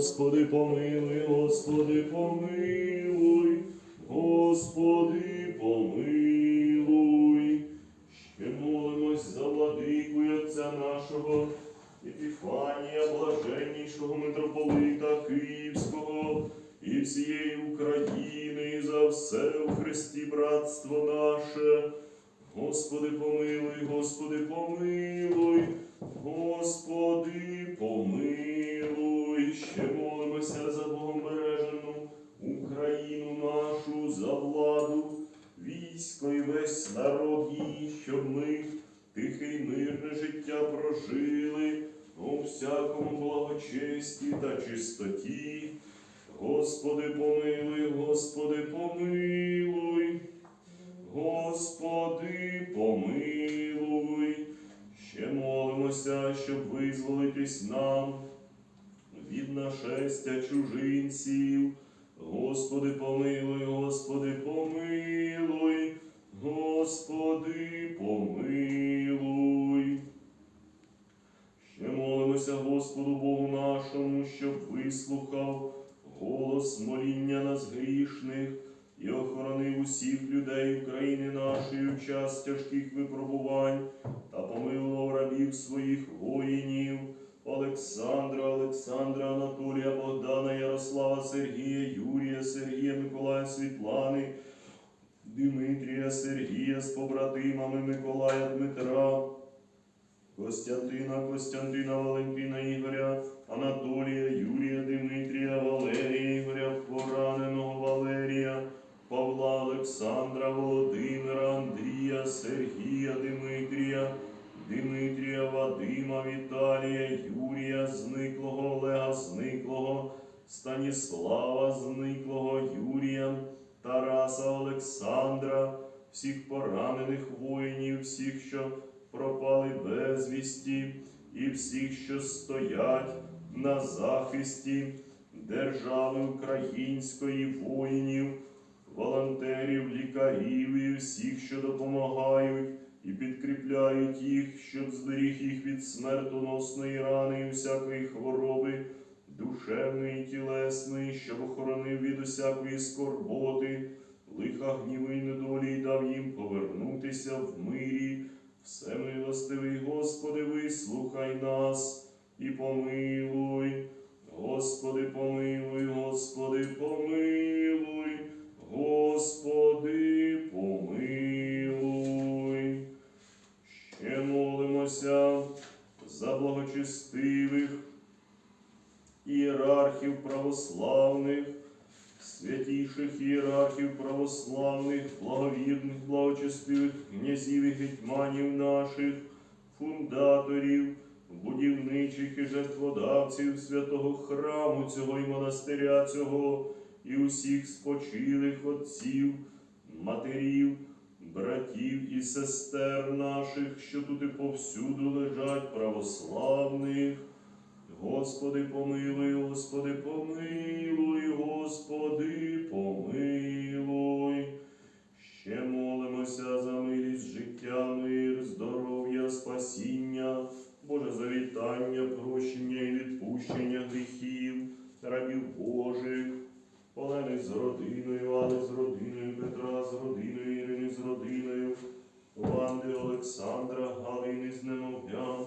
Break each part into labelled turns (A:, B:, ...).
A: Господи, помилуй, Господи, помилуй, Господи, помилуй. Ще молимось за владику і отця нашого, Епіфанія, блаженнішого митрополита Київського і всієї України, і за все у Христі братство наше. Господи, помилуй, Господи, помилуй, Господи, помилуй, ще молимося за Богомбережену, Україну нашу, за владу, військо і весь народ її, щоб ми тихе й мирне життя прожили у всякому благочесті та чистоті. Господи, помилуй, Господи, помилуй. Господи, помилуй, ще молимося, щоб визволитись нам від нашестя чужинців. Господи, помилуй, Господи, помилуй, Господи, помилуй. Ще молимося Господу Богу нашому, щоб вислухав голос моління нас грішних і охоронив усіх людей України нашої в час тяжких випробувань та помилував рабів своїх воїнів Олександра, Олександра, Анатолія, Богдана, Ярослава, Сергія, Юрія, Сергія, Миколая, Світлани, Дмитрія, Сергія з побратимами Миколая Дмитра. Костянтина, Костянтина, Валентина Ігоря, Анатолія, Юрія, Дмитрія, Валерія, Ігоря, пораненого Валерія, Павла, Олександра, Володимира, Андрія, Сергія, Дмитрія, Дмитрія, Вадима, Віталія, Юрія, Зниклого, Олега, Зниклого, Станіслава, Зниклого, Юрія, Тараса, Олександра, всіх поранених воїнів, всіх, що пропали безвісті, і всіх, що стоять на захисті держави української воїнів, волонтерів, лікарів і всіх, що допомагають і підкріпляють їх, щоб зберіг їх від смертоносної рани і всякої хвороби, душевної і тілесної, щоб охоронив від усякої скорботи, лиха гніви й недолі й дав їм повернутися в мирі. Всемилостивий Господи, вислухай нас і помилуй. Ієрархів православних, святіших ієрархів православних, благовірних, благочестивих князів і гетьманів наших, фундаторів, будівничих і жертводавців святого храму цього і монастиря цього, і усіх спочилих отців, матерів, братів і сестер наших, що тут і повсюду лежать православних. Господи, помилуй, Господи, помилуй, Господи, помилуй. Ще молимося за милість життя, мир, здоров'я, спасіння, Боже завітання, прощення і відпущення гріхів, рабів Божих, Олени з родиною, Івани з родиною, Петра з родиною, Ірини з родиною, Ванди, Олександра, Галини з немовлям,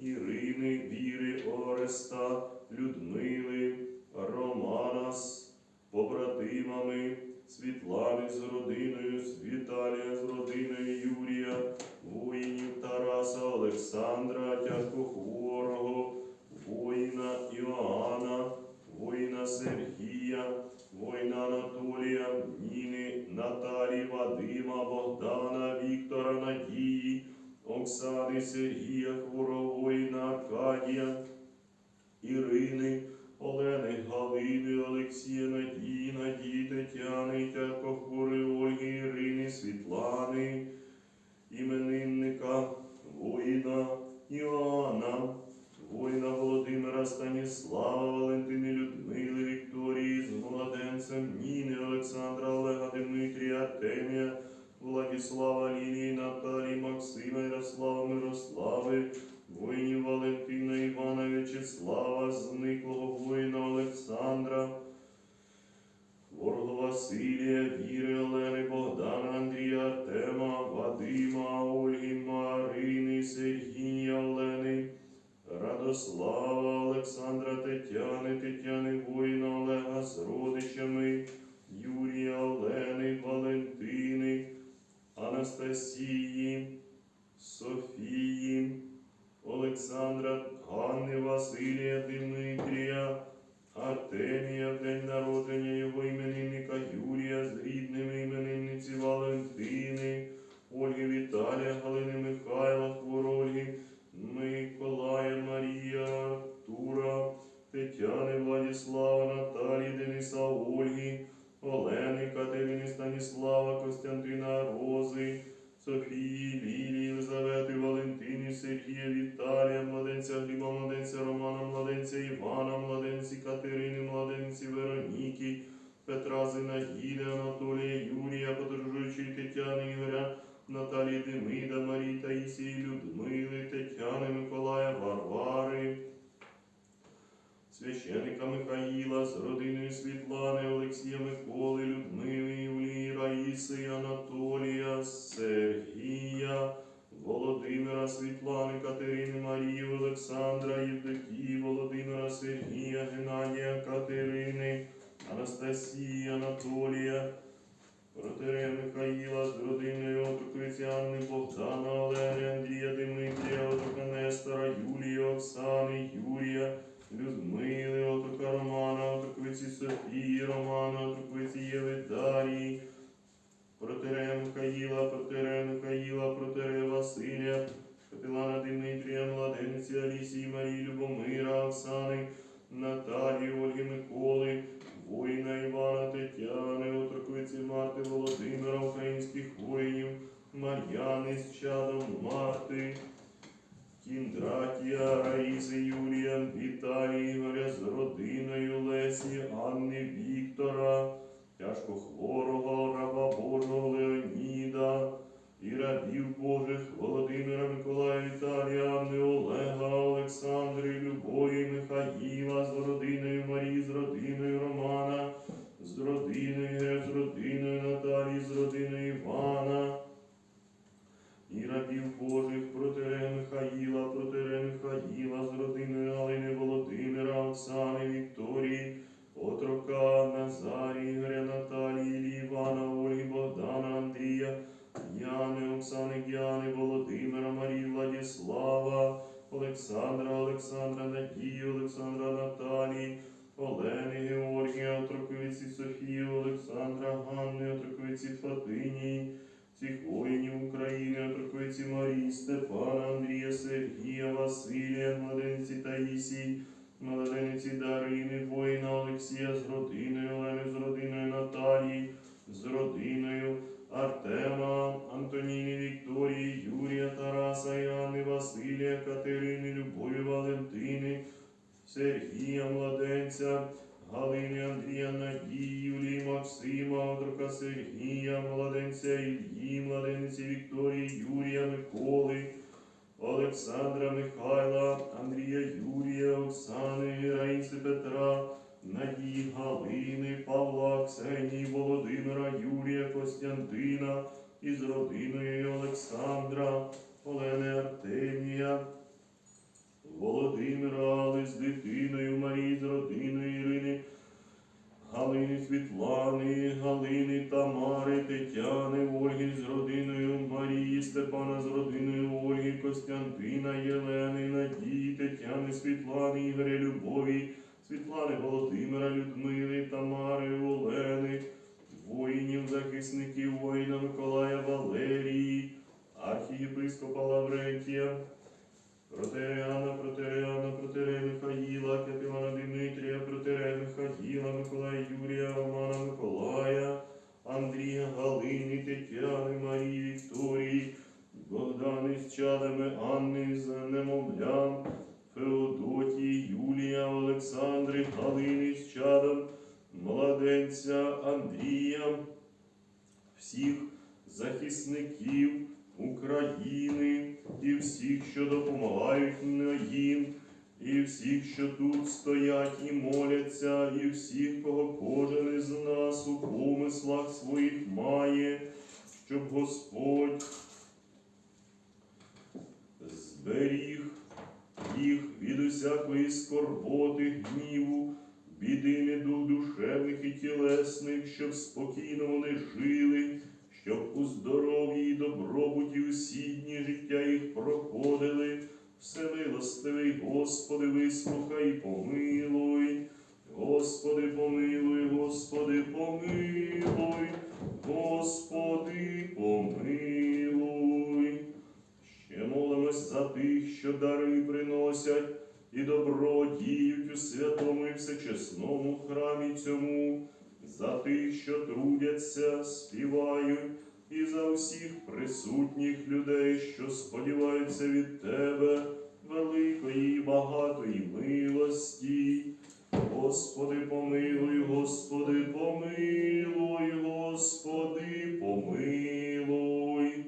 A: Ірини, Віри, Ореста, Людмили, Романа з побратимами, Світлани з родиною, Віталія з родиною, Олександра, Олега, Дмитрія, Артемія, Владислава, Лілії, Наталії, Максима, Ярослава, Мирослави, воїнів Валентина, Івана, В'ячеслава, зниклого воїна Олександра, Ворога Василія, Віри, Олени, Богдана, Андрія, Артема, Вадима, Ольги, Марини, Сергія, Олени, Радослава, Олександра, Тетяни, Тетяни, воїна, Олега з родичами. Юрія, Олени, Валентини, Анастасії, Софії, Олександра, Ганни, Василія, Дмитрія, Михаїла з родиною Світлани, Олексія Миколи, Людмили, Юлії, Раїси, Анатолія, Сергія, Михаїла, Протерея Василія, Капелана Дмитрія, Младенці Алісії, Марії, Любомира, Оксани, Наталії, Ольги Миколи, воїна Івана Тетяни, Отроковиці Марти Володимира, українських воїнів, Мар'яни з чадом Марти, Кіндратія, Раїси, Юрія, Віталія, Ігоря з родиною Лесі, Анни, Віктора, тяжко хворого, раба Божого Леоніда, і рабів Божих Володимира, Миколая, Віталія, Олега, Олександри, Любові, Михаїла, з родиною Младениці воїна Олексія з родиною, Олени з родиною Наталії, з родиною Артема, Антоніни, Вікторії, Юрія, Тараса, Іоанни, Василія, Катерини, Любові, Валентини, Сергія, Младенця, Галини, Андрія, Надії, Юлії, Максима, Отрока Сергія, Младенця Ільї, Младенці Вікторії, Юрія, Миколи, Олександра, Михайла, Андрія, Юрія, Оксани, Раїси, Петра, Надії, Галини, Павла, Ксенії, Володимира, Юрія, Костянтина із родиною Олександра, Олени Артемія, Володимира, Али з дитиною, Марії з родиною Галини Світлани, Галини Тамари, Тетяни, Ольги з родиною Марії, Степана з родиною Ольги, Костянтина, Єлени, Надії, Тетяни, Світлани, Ігоря, Любові, Світлани, Володимира, Людмили, Тамари, Олени, воїнів, захисників, воїна Миколая, Валерії, архієпископа Лаврентія, Протереана, Протереана, Протере Михаїла, Капілана Дмитрія, Протере Михаїла, Миколая Юрія, Романа Миколая, Андрія, Галини, Тетяни, Марії, Вікторії, Богдани з чадами, Анни з немовлям, Феодотії, Юлія, Олександри, Галини з чадом, младенця Андрія, всіх захисників України і всіх, що допомагають їм, і всіх, що тут стоять і моляться, і всіх, кого кожен із нас у помислах своїх має, щоб Господь зберіг їх від усякої скорботи, гніву, біди, недуг душевних і тілесних, щоб спокійно вони жили, щоб у здоров'ї і добробуті усі дні життя їх проходили. Всемилостивий, Господи, вислухай і помилуй. Господи, помилуй, Господи, помилуй, Господи, помилуй. Ще молимось за тих, що дари приносять і добро діють у святому і всечесному храмі цьому, за тих, що трудяться, співають, і за всіх присутніх людей, що сподіваються від Тебе, великої і багатої милості. Господи, помилуй, Господи, помилуй, Господи, помилуй.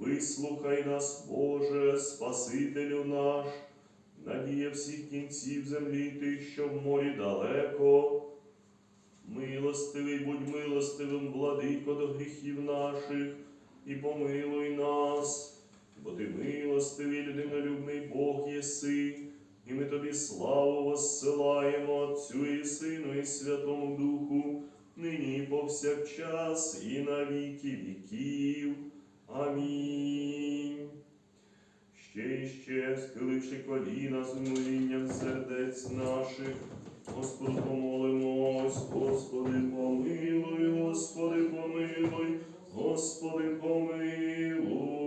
A: Вислухай нас, Боже, Спасителю наш, надія всіх кінців землі тих, що в морі далеко. Милостивий, будь милостивим, владико до гріхів наших, і помилуй нас, бо ти милостивий, людинолюбний Бог єси, і ми тобі славу воссилаємо Отцю і Сину, і Святому Духу, нині і повсякчас, і на віки віків. Амінь. Ще і ще, схиливши коліна з умилінням сердець наших, Господу помолимось, Господи, помилуй, Господи, помилуй, Господи, помилуй.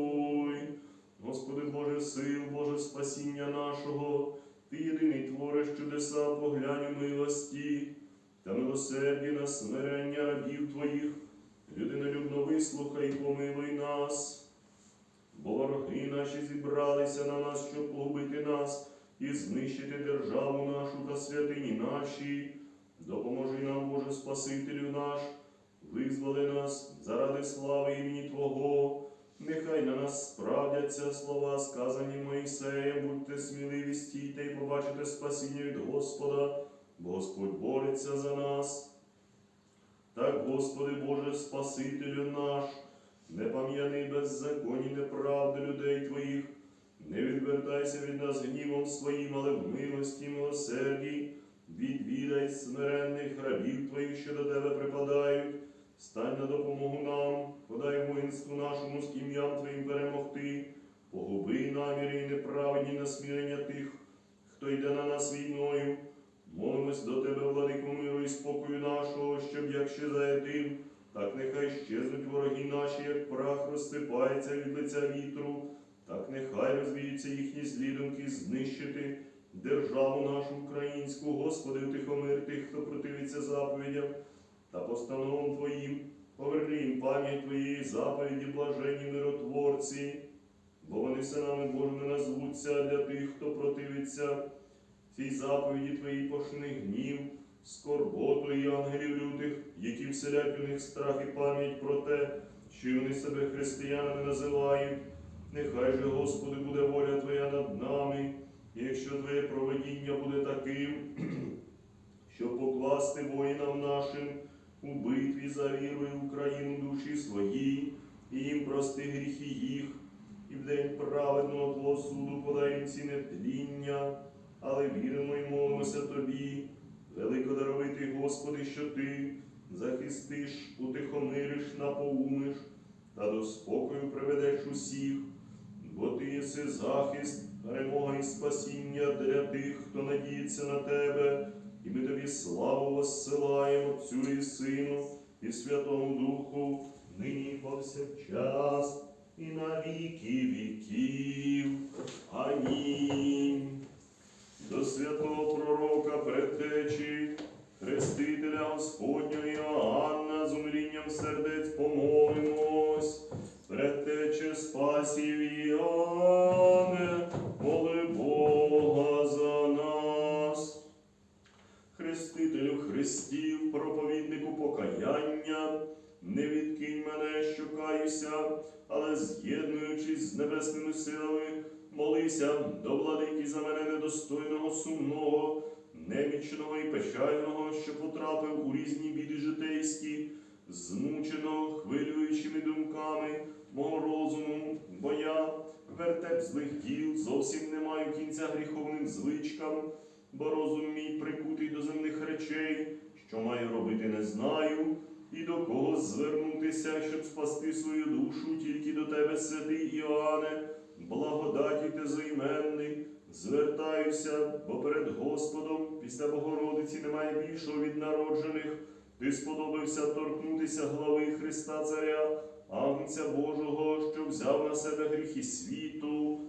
A: Господи Боже сил, Боже спасіння нашого, Ти єдиний твориш чудеса, поглянь милості та милосерді на смирення рабів Твоїх. Людинолюбно вислухай, помилуй нас. Вороги наші зібралися на нас, щоб погубити нас і знищити державу нашу та святині наші. Допоможи нам, Боже Спасителю наш, визволи нас заради слави імені Твого. Нехай на нас справдяться слова, сказані Моїсеєм, будьте сміливі, стійте і побачите спасіння від Господа, бо Господь бореться за нас. Так, Господи Боже, Спасителю наш, не пам'яни беззаконні неправди людей Твоїх, не відвертайся від нас гнівом своїм, але в милості, милосерді, відвідай смиренних рабів Твоїх, що до Тебе припадають, стань на допомогу нам, подай воїнству нашому з ім'ям Твоїм перемогти, погуби наміри і неправедні насмілення тих, хто йде на нас війною. Молимось до Тебе, владику миру і спокою нашого, щоб як ще заєдив, так нехай щезнуть вороги наші, як прах розсипається від лиця вітру, так нехай розвіються їхні злі думки знищити державу нашу українську, Господи, утихомир тих, хто противиться заповідям та постановам Твоїм, поверни їм пам'ять Твоєї заповіді, блаженні миротворці, бо вони синами Божими назвуться для тих, хто противиться цій заповіді Твої пошни гнів, скорботу і ангелів лютих, які вселять у них страх і пам'ять про те, що вони себе християнами називають. Нехай же, Господи, буде воля Твоя над нами, і якщо Твоє проведіння буде таким, щоб покласти воїнам нашим у битві за віру і Україну душі свої, і їм прости гріхи їх, і в день праведного Твого суду подай ці нетління але віримо й молимося Тобі, великодаровитий Господи, що Ти захистиш, утихомириш, напоумиш та до спокою приведеш усіх, бо Ти єси захист, перемога і спасіння для тих, хто надіється на Тебе, і ми Тобі славу воссилаємо Отцю і Сину, і Святому Духу, нині повсякчас, і на віки віків. Амінь вертеп злих діл, зовсім не маю кінця гріховним звичкам, бо розум мій прикутий до земних речей, що маю робити, не знаю, і до кого звернутися, щоб спасти свою душу, тільки до тебе, святий Іоанне, благодаті ти займенний, звертаюся, бо перед Господом після Богородиці немає більшого від народжених. Ти сподобався торкнутися глави Христа Царя, Агнця Божого, що взяв на себе гріхи світу.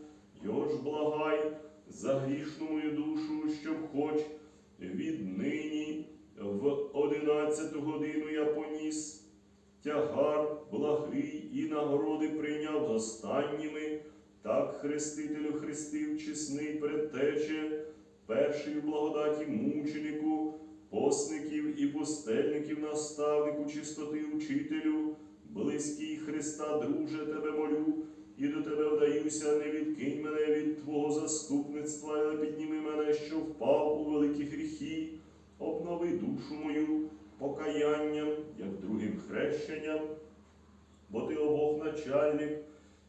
A: Його ж благай за грішну мою душу, щоб хоч віднині в одинадцяту годину я поніс тягар благий і нагороди прийняв з останніми, так хрестителю хрестив чесний предтече, перший благодаті мученику, посників і пустельників, наставнику чистоти учителю, близький Христа, друже, тебе молю, і до тебе вдаюся, не відкинь мене від Твого заступництва, але підніми мене, що впав у великі гріхи, обнови душу мою покаянням, як другим хрещенням, бо ти обох начальник,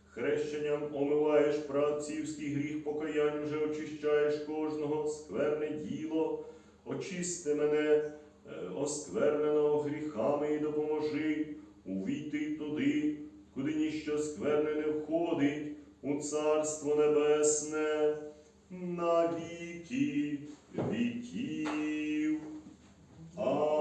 A: хрещенням омиваєш праотцівський гріх, покаянням вже очищаєш кожного, скверне діло, очисти мене, е, оскверненого гріхами, і допоможи увійти туди, куди ніщо скверне не входить, у царство небесне, на віки віків. Амінь.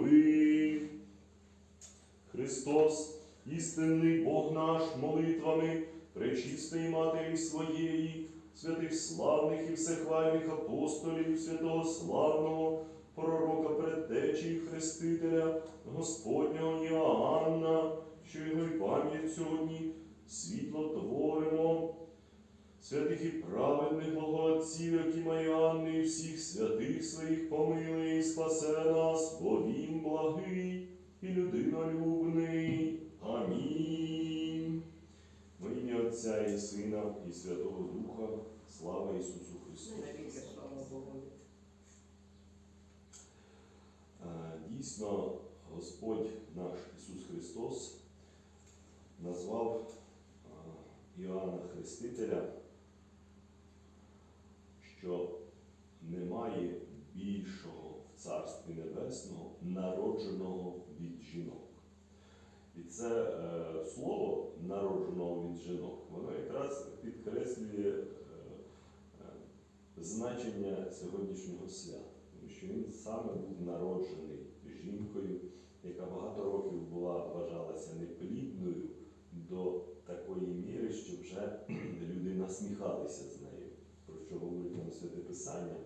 A: Благослови. Христос, істинний Бог наш, молитвами пречистої Матері своєї, святих славних і всехвальних апостолів, святого славного пророка предтечі і хрестителя, Господнього Іоанна, що його й пам'ять сьогодні світло творимо. Святих і праведних благоотців, які Маріанни, і всіх святих своїх помилує і спасе нас, бо він благий і людинолюбний. Амінь. Во ім'я Отця і Сина, і Святого Духа, слава Ісусу Христу.
B: Навіки слава Богу.
A: Е, Дійсно, Господь наш Ісус Христос назвав е, Іоанна Хрестителя, що немає більшого в Царстві Небесного, народженого від жінок. І це е, слово народженого від жінок, воно якраз підкреслює е, е, значення сьогоднішнього свята, тому що він саме був народжений жінкою, яка багато років була вважалася неплідною до такої міри, що вже люди насміхалися з Святе Писання,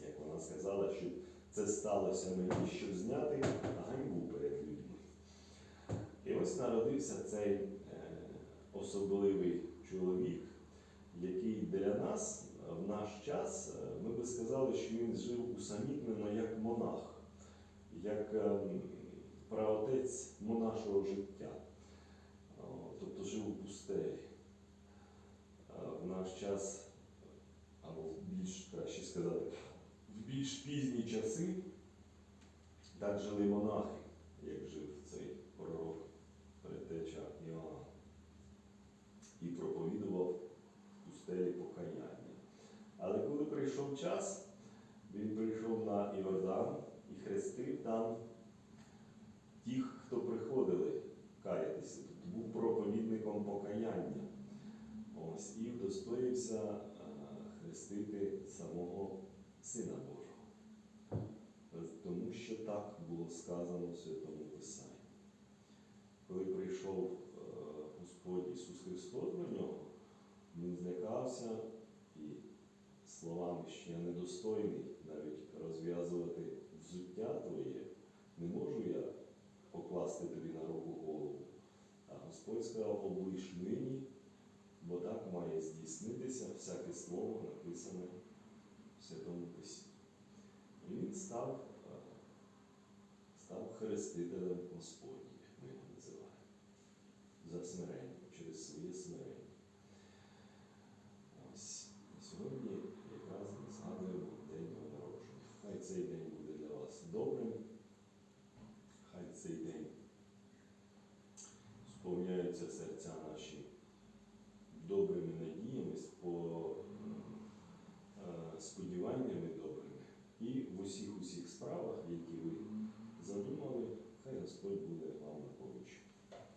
A: як вона сказала, що це сталося мені, щоб зняти ганьбу перед людьми. І ось народився цей е, особливий чоловік, який для нас в наш час, е, ми би сказали, що він жив усамітнено як монах, як е, праотець монашого життя, тобто жив у пустелі. Е, В наш час, більш краще сказати, в більш пізні часи так жили монахи, як жив цей пророк предтеча Іоанн. І проповідував в пустелі покаяння. Але коли прийшов час він прийшов на Іордан і хрестив там тих, хто приходили каятися. Тобто був проповідником покаяння. Ось, і вдостоївся е, хрестити самого Сина Божого. Тому що так було сказано в Святому Писанні. Коли прийшов е, Господь Ісус Христос до нього, він злякався і словами, що я недостойний навіть розв'язувати взуття твоє, не можу я покласти тобі на руку голову. А Господь сказав, облиш нині, бо так має здійснитися всяке слово, написане Господь буде вам на поміч.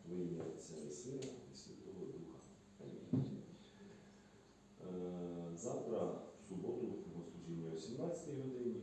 A: Во ім'я Отця і Сина і Святого Духа. Амінь. Е, завтра в суботу, на служіння о 17 годині.